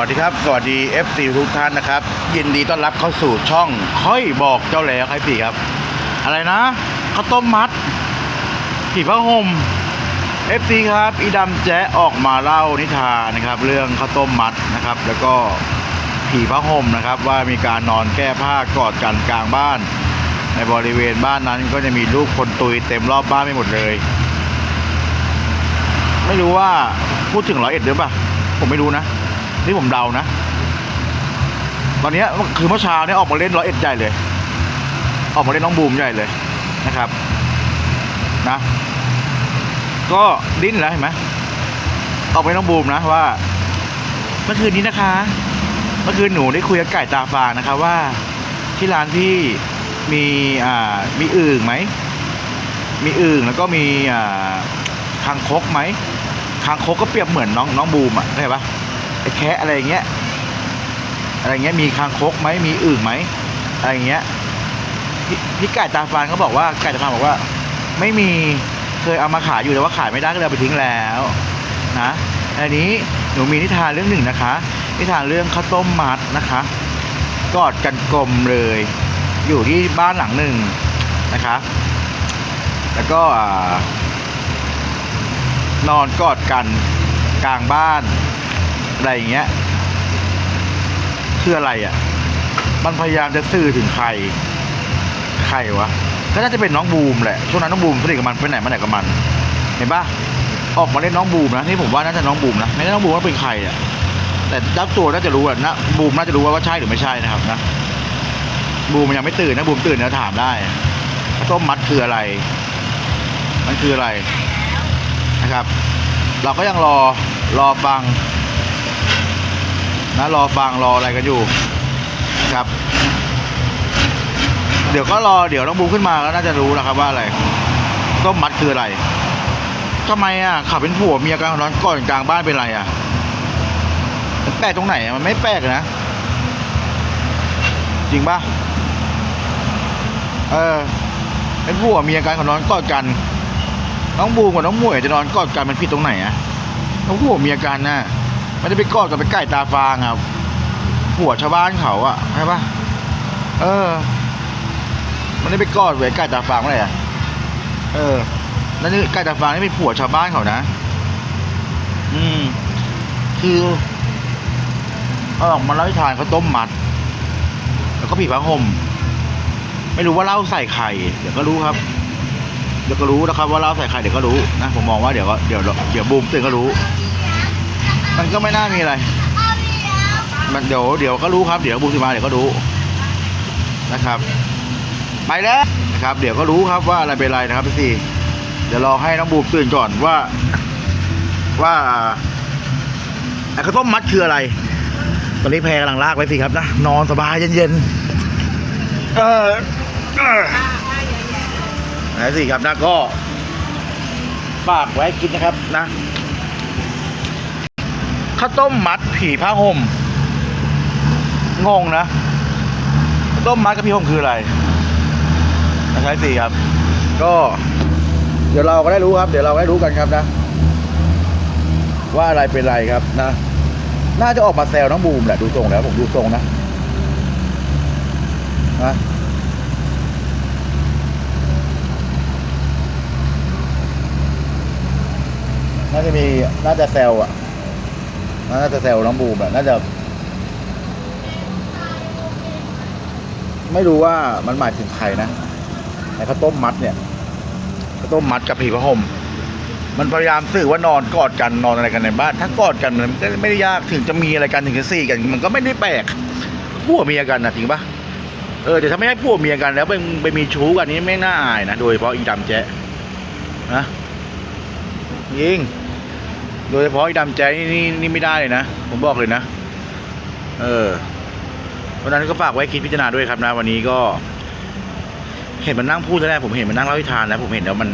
วัสดีครับ สวัสดี FC ทุกท่านนะครับ ยินดีต้อนรับเข้าสู่ช่องค่อยบอกเจ้าแล้วใครปีครับ อะไรนะข้าวต้มมัดผีพระห่ม FC ครับอีดำแจ๊ออกมาเล่านิทานนะครับ เรื่องข้าวต้มมัดนะครับ แล้วก็ผีพระห่มนะครับ ว่ามีการนอนแก้ผ้ากอดกันกลางบ้าน ในบริเวณบ้านนั้นก็จะมีรูปคนตุยเต็มรอบบ้านไปหมดเลย ไม่รู้ว่าพูดถึงร้อยเอ็ดหรือเปล่าผมไม่รู้นะ นี่ผมเดานะ ตอนนี้คือเมื่อเช้าเนี่ยออกมาเล่นร้อยเอ็ดใหญ่เลย ออกมาเล่นน้องบูมใหญ่เลยนะครับนะ ก็ดิ้นแล้วเห็นไหมออกไปน้องบูมนะว่า เมื่อคืนนี้นะคะ เมื่อคืนหนูได้คุยกับไก่ตาฟางนะคะว่า ที่ร้านพี่มีอ่ามีอึ่งไหมมีอึ่งแล้วก็มีอ่าคางคกไหมคางคกก็เปรียบเหมือนน้องน้องบูมอะเข้าใจปะ แคะอะไรเงี้ยอะไรเงี้ยมีคางคกไหมมีอึ่งไหมอะไรเงี้ยพี่พี่ไก่ตาฟานเขาบอกว่าไก่ตาฟานบอกว่า ไม่มีเคยเอามาขายอยู่แต่ว่าขายไม่ได้ก็เลยเอาไปทิ้งแล้วนะอันนี้หนูมีนิทานเรื่องหนึ่งนะคะ นิทานเรื่องข้าวต้มมัดนะคะกอดกันกลมเลย อยู่ที่บ้านหลังหนึ่งนะคะ แล้วก็นอนกอดกันกลางบ้าน อะไรอย่างเงี้ยคืออะไรอะ มันพยายามจะสื่อถึงใคร ใครวะ ก็น่าจะเป็นน้องบูมแหละ ช่วงนั้นน้องบูมสนิทกับมันไปไหนมาไหนกับมัน เห็นปะออกมาเล่นน้องบูมนะนี่ผมว่าน่าจะน้องบูมนะไม่ได้น้องบูมว่าเป็นใครอะ แต่ยับตัวน่าจะรู้อะนะบูมน่าจะรู้ว่าว่าใช่หรือไม่ใช่นะครับนะ บูมมันยังไม่ตื่นนะบูมตื่นแล้วถามได้ต้มมัดคืออะไร มันคืออะไรนะครับ เราก็ยังรอรอฟัง นะรอฟังรออะไรกันอยู่ครับ เดี๋ยวก็รอเดี๋ยวน้องบูขึ้นมาก็น่าจะรู้นะครับว่าอะไรต้มมัดคืออะไรทำไมอะขับเป็นผัวเมียกลางร้อนก่อนกลางบ้านเป็นไรอะแปลกตรงไหนมันไม่แปลกนะ จริงปะเออเป็นผัวเมียกันเขานอนกอดกัน น้องบูมกับน้องมวยจะนอนกอดกันมันผิดตรงไหนอะน้องผัวเมียกันน่ะ ไม่ได้ไปกอดกับไปไก่ตาฟางอะผัวชาวบ้านเขาอะใช่ปะเออ มันได้ไปกอดไว้ไก่ตาฟางเมื่อไรอะเออนั่นนี่ไก่ตาฟางนี่เป็นผัวชาวบ้านเขานะ อืม คือเอาออกมาเล่าให้ทานเขาต้มมัด แล้วก็ผีพระห่ม ไม่รู้ว่าเหล่าใส่ไข่เดี๋ยวก็รู้ครับ เดี๋ยวก็รู้นะครับ ว่าเหล่าใส่ไข่เดี๋ยวก็รู้นะผมมองว่าเดี๋ยวก็เดี๋ยวเดี๋ยวบูมตื่นก็รู้ มันก็ไม่น่ามีอะไร มันเดี๋ยวเดี๋ยวก็รู้ครับ เดี๋ยวบูมสิมาเดี๋ยวก็รู้นะครับ ไปแล้วนะครับ เดี๋ยวก็รู้ครับว่าอะไรเป็นไรนะครับพี่สี่เดี๋ยวรอให้น้องบูมตื่นก่อนว่า ว่าไอ้ข้าวต้มมัดคืออะไร ตอนนี้แพรกำลังลากไว้สิครับนะนอนสบายเย็นๆเออเออไหนสิครับนะก็ฝากไว้กินนะครับนะ ข้าวต้มมัดผีผ้าห่มงงนะข้าวต้มมัดกับผีห่มคืออะไรนะใช่สิครับ ก็ เดี๋ยวเราก็ได้รู้ครับ เดี๋ยวเราได้รู้กันครับนะ ว่าอะไรเป็นอะไรครับนะ น่าจะออกมาแซวน้องบูมแหละดูทรงแล้วผมดูทรงนะนะน่าจะมีน่าจะแซวอะ น่าจะแซวน้องบูมอะน่าจะ ไม่รู้ว่ามันหมายถึงใครนะในข้าวต้มมัดเนี่ยข้าวต้มมัดกับผีพระห่มมันพยายามสื่อว่านอนกอดกันนอนอะไรกันในบ้าน ถ้ากอดกันมันก็ไม่ได้ยากถึงจะมีอะไรกันถึงจะสี่กัน มันก็ไม่ได้แปลกผัวเมียกันนะจริงปะเออแต่ถ้าไม่ให้ผัวเมียกันแล้วไปไปมีชู้กันนี้ไม่น่าอายนะโดยเฉพาะอีดำแจ๊ะนะยิง โดยเฉพาะไอ้ดำแจ๊นี่นี่นี่ไม่ได้เลยนะ ผมบอกเลยนะ เออเพราะนั้นก็ฝากไว้คิดพิจารณาด้วยครับนะ วันนี้ก็ เห็นมันนั่งพูดแล้วแรกผมเห็นมันนั่งเล่านิทานแล้วผมเห็นแล้วมัน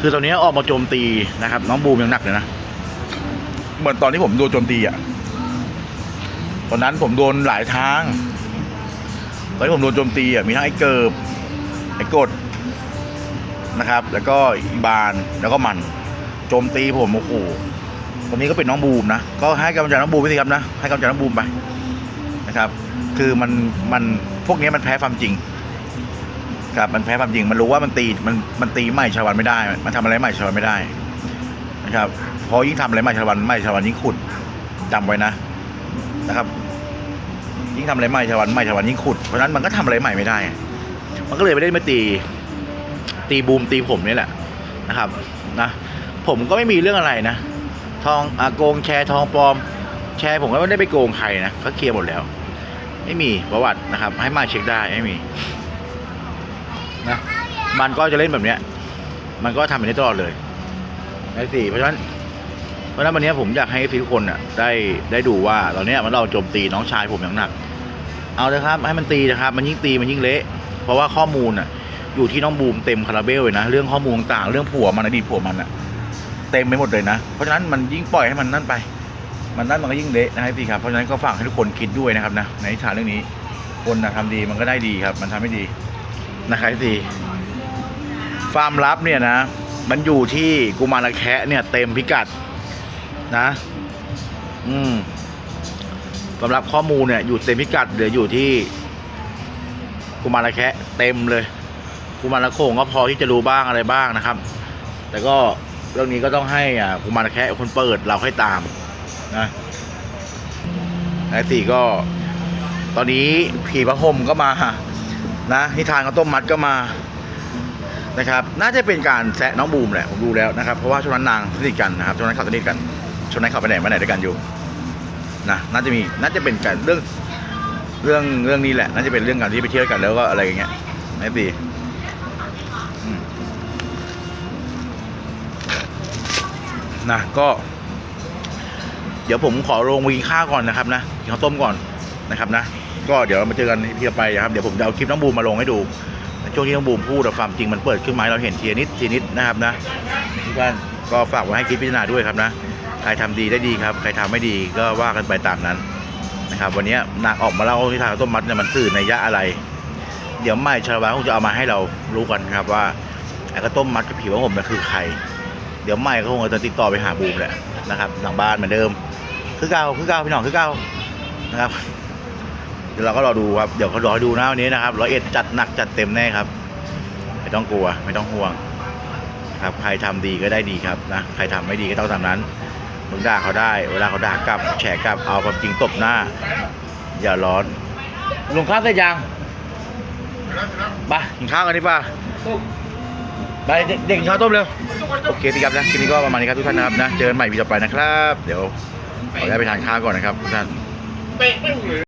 คือตอนนี้ออกมาโจมตีนะครับ น้องบูมยังหนักเลยนะเหมือนตอนที่ผมโดนโจมตีอะตอนนั้นผมโดนหลายทาง ตอนที่ผมโดนโจมตีอะมีทั้งไอ้เกิบไอ้กดนะครับ แล้วก็อีบานแล้วก็มัน โจมตีผมโอ้โหวันนี้ก็เป็นน้องบูมนะก็ให้กำลังใจน้องบูมไปสิครับนะให้กำลังใจน้องบูมไปนะครับ คือมันมันพวกนี้มันแพ้ความจริงครับมันแพ้ความจริงมันรู้ว่ามันตีมันมันตีไม่ชาววันไม่ได้ มันทำอะไรไม่ชาววันไม่ได้นะครับพอยิ่งทำอะไรไม่ชาววันไม่ชาววันยิ่งขุดจำไว้นะนะครับ ยิ่งทำอะไรใหม่ชาววันใหม่ชาววันยิ่งขุดเพราะฉะนั้นมันก็ทำอะไรใหม่ไม่ได้ มันก็เลยไม่ได้มาตี ตีบูมตีผมนี่แหละนะครับ นะ ผมก็ไม่มีเรื่องอะไรนะ ทองอโกงแชร์ทองปลอม แชร์ผมก็ไม่ได้ไปโกงใครนะก็เคลียร์หมดแล้ว ไม่มีประวัตินะครับ ให้มาเช็คได้ไม่มีนะมันก็จะเล่นแบบเนี้ย มันก็ทำแบบนี้ตลอดเลยไอ้สี่เพราะฉะนั้นเพราะฉะนั้นวันนี้ผมอยากให้ทุกคนอะได้ได้ดูว่าตอนเนี้ยมันเราโจมตีน้องชายผมอย่างหนัก เอาเลยครับ ให้มันตีนะครับ มันยิ่งตีมันยิ่งเละเพราะว่าข้อมูลอะอยู่ที่น้องบูมเต็มคาราเบลเลยนะเรื่องข้อมูลต่างเรื่องผัวมันอดีตผัวมันอะ เต็มไปหมดเลยนะ เพราะฉะนั้นมันยิ่งปล่อยให้มันนั่นไป มันนั่นมันก็ยิ่งเละนะครับพี่ครับ เพราะฉะนั้นก็ฝากให้ทุกคนคิดด้วยนะครับนะในนิทานเรื่องนี้ คนนะทำดีมันก็ได้ดีครับ มันทำให้ดีนะครับพี่ฟาร์มลับเนี่ยนะ มันอยู่ที่กุมารแคะเนี่ยเต็มพิกัดนะ อืมสำหรับข้อมูลเนี่ยอยู่เต็มพิกัดเหลืออยู่ที่กุมารแคะเต็มเลยกุมารโขงก็พอที่จะรู้บ้างอะไรบ้างนะครับ แต่ก็ เรื่องนี้ก็ต้องให้อ่ากุมารแคะคนเปิดเราให้ตามนะและสี่ก็ ตอนนี้ผีพระห่มก็มานะนิทานข้าวต้มมัดก็มานะครับ น่าจะเป็นการแซะน้องบูมแหละผมดูแล้วนะครับ เพราะว่าช่วงนั้นนางสนิทกันนะครับช่วงนั้นเขาสนิทกันช่วงนั้นเขาไปไหนมาไหนด้วยกันอยู่นะน่าจะมีน่าจะเป็นการเรื่องเรื่องเรื่องนี้แหละ น่าจะเป็นเรื่องการที่ไปเที่ยวกันแล้วก็อะไรอย่างเงี้ยไม่ดีอื นะก็เดี๋ยวผมขอลงไปกินข้าวก่อนนะครับนะกินข้าวต้มก่อนนะครับนะ ก็เดี๋ยวเรามาเจอกันที่ต่อไปนะครับเดี๋ยวผมจะเอาคลิปน้องบูมมาลงให้ดูช่วงที่น้องบูมพูดความจริงมันเปิดขึ้นมาให้เราเห็นทีนิดทีนิดนะครับนะทุกท่านก็ฝากไว้ให้คิดพิจารณาด้วยครับนะใครทำดีได้ดีครับใครทำไม่ดีก็ว่ากันไปตามนั้นนะครับ วันนี้นางออกมาเล่าที่ทางข้าวต้มมัดเนี่ยมันสื่อในยยะอะไร เดี๋ยวไม่ชาวบ้านคงจะเอามาให้เรารู้กันครับว่าไอ้ข้าวต้มมัดกับผีว่าผมเนี่ยคือใคร เดี๋ยวไม่ก็คงจะติดต่อไปหาบูมแหละนะครับหลังบ้านเหมือนเดิม คือเก้าคือเก้าพี่น้องคือเก้านะครับเดี๋ยวเราก็รอดูครับเดี๋ยวเขารอดูนะวันนี้นะครับร้อยเอ็ดจัดหนักจัดเต็มแน่ครับ ไม่ต้องกลัวไม่ต้องห่วงครับใครทำดีก็ได้ดีครับนะใครทำไม่ดีก็ต้องทำนั้นมึงด่าเขาได้ เวลาเขาด่ากลับแฉกลับเอาความจริงตบหน้า อย่าร้อนลงข้าวเสร็จยังไปกินข้าวกันดีป่ะ ไปเด็กชาวต้มเร็ว โอเคพี่ครับนะคลิปนี้ก็ประมาณนี้ครับทุกท่านนะครับนะ เจอกันใหม่วีต่อไปนะครับ เดี๋ยวขออนุญาตไปทานข้าวก่อนนะครับทุกท่าน